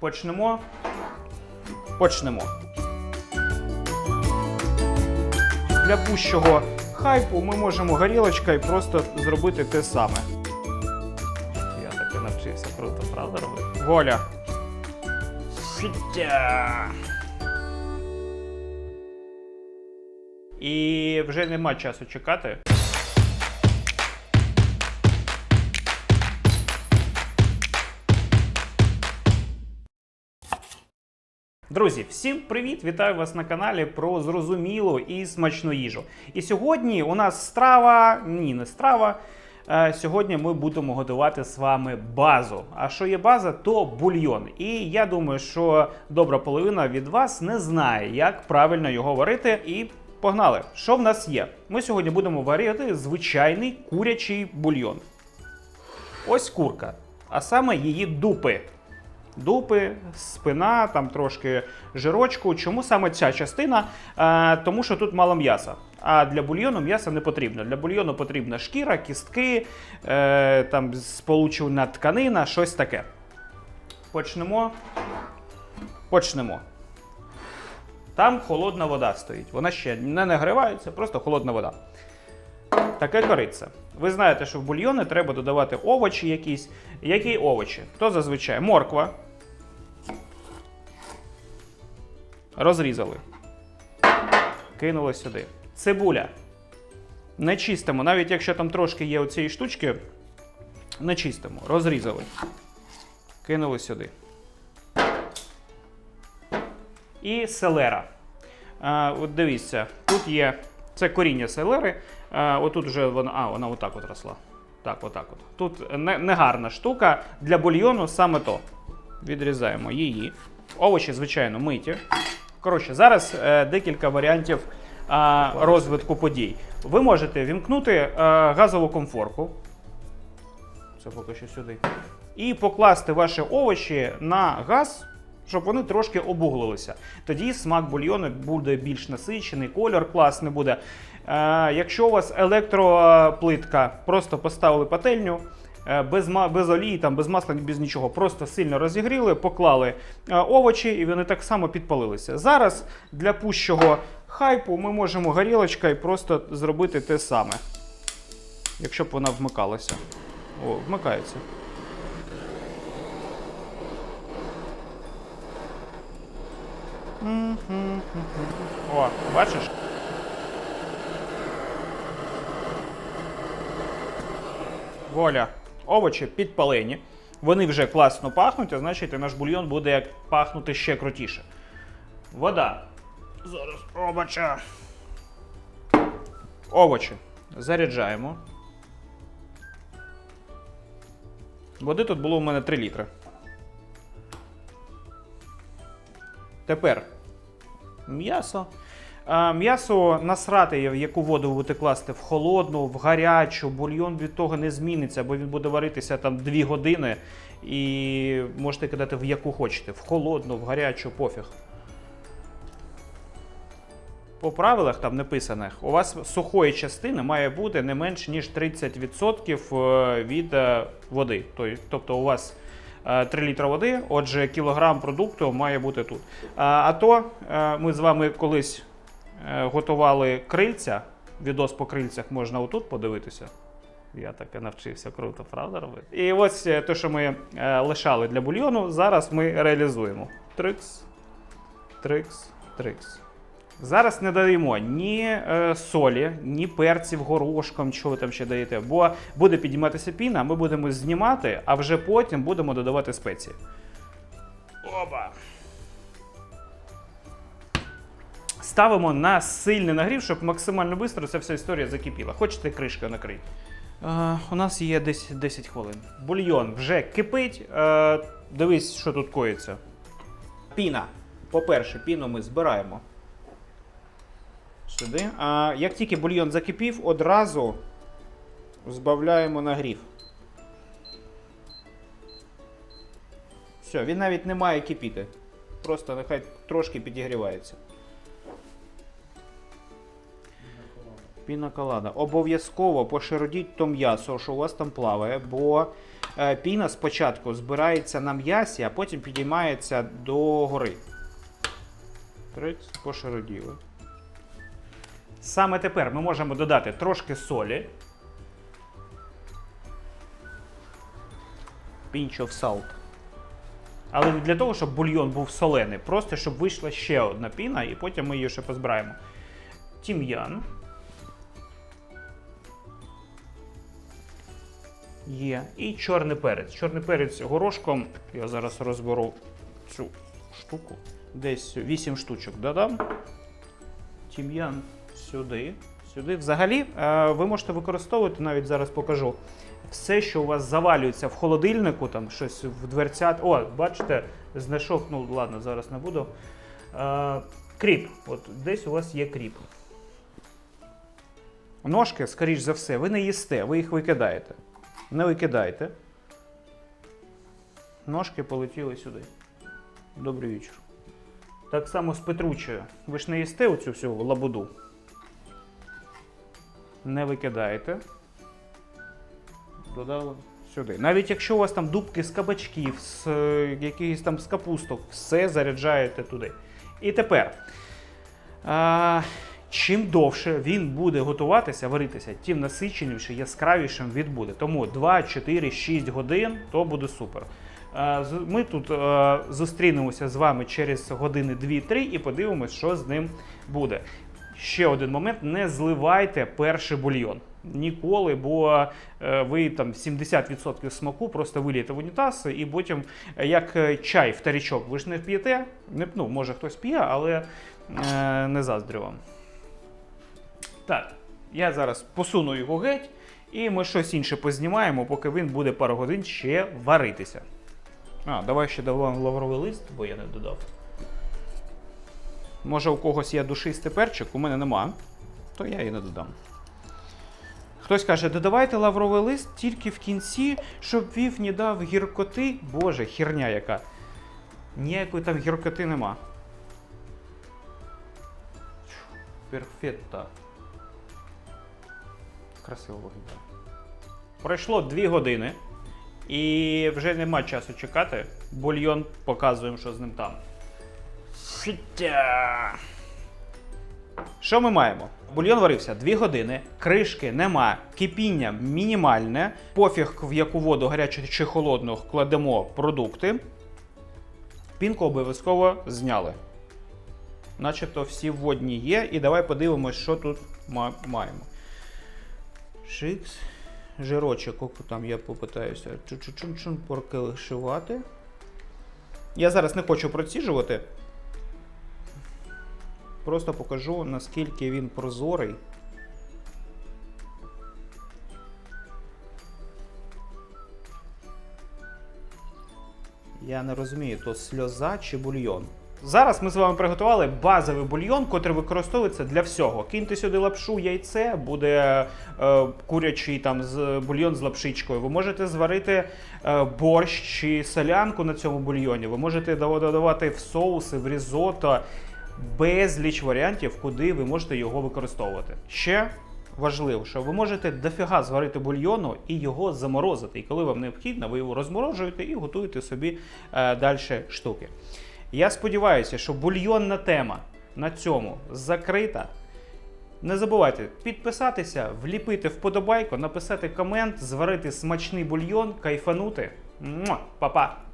Почнемо. Почнемо. Для пущого хайпу ми можемо горілочкою просто зробити те саме. Я таки навчився круто, правда робити? Воля. Фіття. І вже нема часу чекати. Друзі, всім привіт! Вітаю вас на каналі про зрозумілу і смачну їжу. І сьогодні у нас страва, ні, не страва. Е, Сьогодні ми будемо готувати з вами базу. А що є база, то бульйон. І я думаю, що добра половина від вас не знає, як правильно його варити. І погнали! Що в нас є? Ми сьогодні будемо варити звичайний курячий бульйон. Ось курка, а саме її дупи. Дупи, спина, там трошки жирочку. Чому саме ця частина? Е, тому що тут мало м'яса. А для бульйону м'яса не потрібно. Для бульйону потрібна шкіра, кістки, е, там сполучена тканина, щось таке. Почнемо. Почнемо. Там холодна вода стоїть. Вона ще не нагрівається, просто холодна вода. Таке корице. Ви знаєте, що в бульйони треба додавати овочі якісь. Які овочі? То зазвичай морква. Розрізали. Кинули сюди. Цибуля. Не чистимо. Навіть якщо там трошки є оцієї штучки, не чистимо. Розрізали. Кинули сюди. І селера. А, от дивіться, тут є це коріння селери. А, отут вже вона. А, вона отак от росла. Так, отак от. Тут не, не штука для бульйону саме то. Відрізаємо її. Овочі, звичайно, миті. Коротше, зараз е, декілька варіантів е, розвитку подій. Ви можете вімкнути е, газову комфорку. Це поки що сюди. І покласти ваші овочі на газ, щоб вони трошки обуглилися. Тоді смак бульйону буде більш насичений, кольор класний буде. Е, якщо у вас електроплитка, просто поставили пательню. Е, Без, без олії, там, без масла, без нічого. Просто сильно розігріли, поклали е, овочі і вони так само підпалилися. Зараз для пущого хайпу ми можемо горілочкою просто зробити те саме. Якщо б вона вмикалася. О, вмикається. О, бачиш? Воля. Овочі підпалені. Вони вже класно пахнуть, а значить і наш бульйон буде як пахнути ще крутіше. Вода. Зараз овоча. Овочі. Заряджаємо. Води тут було у мене 3 літри. Тепер м'ясо. А, М'ясо насрати, яку воду будете класти, в холодну, в гарячу, бульйон від того не зміниться, бо він буде варитися там 2 години і можете кидати в яку хочете. В холодну, в гарячу, пофіг. По правилах там написаних, у вас сухої частини має бути не менш ніж 30% від е, води. Тобто у вас е, 3 літра води, отже, кілограм продукту має бути тут. А, то е, ми з вами колись е, готували крильця. Відос по крильцях можна отут подивитися. Я таки навчився круто, правда робити? І ось е, те, що ми е, лишали для бульйону, зараз ми реалізуємо. Трикс, трикс, трикс. Зараз не даємо ні е, солі, ні перців горошком, що ви там ще даєте, бо буде підійматися піна, ми будемо знімати, а вже потім будемо додавати спеції. Оба. Ставимо на сильний нагрів, щоб максимально швидко ця вся історія закипіла. Хочете кришкою накрити? Е, у нас є десь 10 хвилин. Бульйон вже кипить. Е, дивись, що тут коїться. Піна. По-перше, піну ми збираємо сюди. А як тільки бульйон закипів, одразу збавляємо нагрів. Все, він навіть не має кипіти. Просто нехай трошки підігрівається. Пінаколада. Обов'язково поширодіть то м'ясо, що у вас там плаває, бо е, піна спочатку збирається на м'ясі, а потім підіймається до гори. Триць, пошироділи. Саме тепер ми можемо додати трошки солі. Pinch of salt. Але не для того, щоб бульйон був солений, просто щоб вийшла ще одна піна, і потім ми її ще позбираємо. Тім'ян. Є. І чорний перець. Чорний перець горошком. Я зараз розберу цю штуку. Десь 8 штучок додам. Тім'ян сюди. Сюди. Взагалі, е, ви можете використовувати, навіть зараз покажу. Все, що у вас завалюється в холодильнику, там щось в дверцят. О, бачите, знайшов, ну ладно, зараз не буду. Е, кріп. От десь у вас є кріп. Ножки, скоріш за все, ви не їсте, ви їх викидаєте. Не викидайте. Ножки полетіли сюди. Добрий вечір. Так само з петручею. Ви ж не їсте оцю всю лабуду. Не викидаєте. Додали сюди. Навіть якщо у вас там дубки з кабачків, з е, якихось там з капусток, все заряджаєте туди. І тепер. А, чим довше він буде готуватися, варитися, тим насиченіше, яскравішим він буде. Тому 2, 4, 6 годин то буде супер. Е, Ми тут е, зустрінемося з вами через години 2-3 і подивимось, що з ним буде. Ще один момент: не зливайте перший бульйон. Ніколи, бо е, ви там 70% смаку просто вилієте в унітаз, і потім, як чай в тарічок, ви ж не п'єте. Не, ну, може хтось п'є, але не заздрю вам. Так, я зараз посуну його геть, і ми щось інше познімаємо, поки він буде пару годин ще варитися. А, давай ще додамо лавровий лист, бо я не додав. Може, у когось є душистий перчик, у мене нема, то я і не додам. Хтось каже, додавайте лавровий лист тільки в кінці, щоб вів не дав гіркоти. Боже, херня яка. Ніякої там гіркоти нема. Перфетто. Красиво виглядає. Пройшло 2 години. І вже нема часу чекати. Бульйон показуємо, що з ним там. Що ми маємо? Бульйон варився 2 години, кришки нема, кипіння мінімальне. Пофіг, в яку воду гарячу чи холодну кладемо продукти. Пінку обов'язково зняли. Начебто всі водні є. І давай подивимось, що тут маємо. Шикс. Жирочок, оку там я попитаюся чу-чу-чун-чун прокилишувати. Я зараз не хочу проціжувати. Просто покажу, наскільки він прозорий. Я не розумію, то сльоза чи бульйон. Зараз ми з вами приготували базовий бульйон, котрий використовується для всього. Киньте сюди лапшу, яйце, буде е, курячий там з бульйон з лапшичкою. Ви можете зварити е, борщ чи солянку на цьому бульйоні. Ви можете додавати в соуси, в різото. Безліч варіантів, куди ви можете його використовувати. Ще важливо, що ви можете дофіга зварити бульйону і його заморозити. І коли вам необхідно, ви його розморожуєте і готуєте собі е, далі штуки. Я сподіваюся, що бульйонна тема на цьому закрита. Не забувайте підписатися, вліпити вподобайку, написати комент, зварити смачний бульйон, кайфанути. Па-па!